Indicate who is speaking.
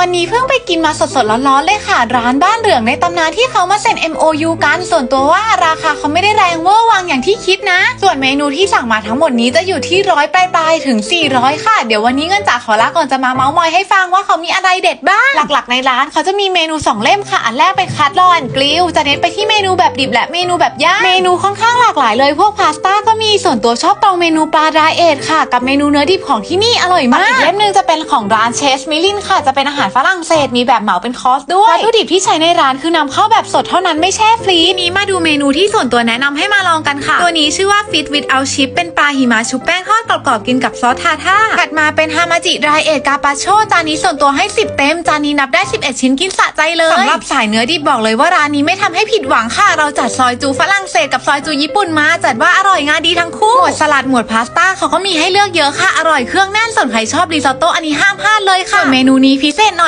Speaker 1: วันนี้เพิ่งไปกินมาสดๆร้อนๆเลยค่ะ ร้านบ้านเหลืองในตำนานที่เขามาเซ็น MOU กันส่วนตัวว่าราคาเขาไม่ได้แรงเวอร์วังอย่างที่คิดนะ ส่วนเมนูที่สั่งมาทั้งหมดนี้จะอยู่ที่ร้อยปลายๆถึง 400 ค่ะ เดี๋ยววันนี้เงินจากขอลาก่อนจะมาเมาส์มอยให้ฟังว่าเขามีอะไรเด็ดบ้าง หลักๆในร้านเขาจะมีเมนู 2 เล่มค่ะ อันแรกเป็นคัตลอนกริลจะเน้นไปที่เมนูแบบดิบและเมนูแบบย่างเมนูค่อนข้างหลากหลายเลยพวกพาสต้าก็มีส่วนตัวชอบตรงเมนูปลาดราเอทค่ะ กับเมนูเนื้อดิบของที่นี่อร่อยมากอีกเล่มหนึงจะเป็นของร้านเชสมิลินค่ะจะเป็นอาหารฝรั่งเศสมีแบบเหมาเป็นคอร์สด้วยวัตถุดิบที่ใช้ในร้านคือนำเข้าแบบสดเท่านั้นไม่แช่ฟรีนี้มาดูเมนูที่ส่วนตัวแนะนำให้มาลองกันค่ะ ตัวนี้ชื่อว่า Fit with Out Chip เป็นปลาหิมะชุบแป้งทอดกรอบๆกินกับซอสทาท่าถัดมาเป็นฮามาจิดรายเอทกาปาโชจานนี้ส่วนตัวให้ 10 เต็ม จานนี้นับได้ 11 ชิ้นกินสะใจเลยสำหรับสายเนื้อดิบบอกเลยว่าร้านนี้ไม่ทำให้ผิดหวังค่ะ เราจัดซอยจูฝรั่งเศสกับซอยจูญี่ปุ่นมา จัดว่าอร่อยงานดีทั้งคู่หมวดสลัดหมวดพาสต้าเขาก็มีให้เลือกเยอะค่ะอร่อยเครื่องแน่นส่วนใครชอบริซอตโต้อันนี้ห้ามพลาดเลยค่ะส่วนเมนูนี้พิเศษ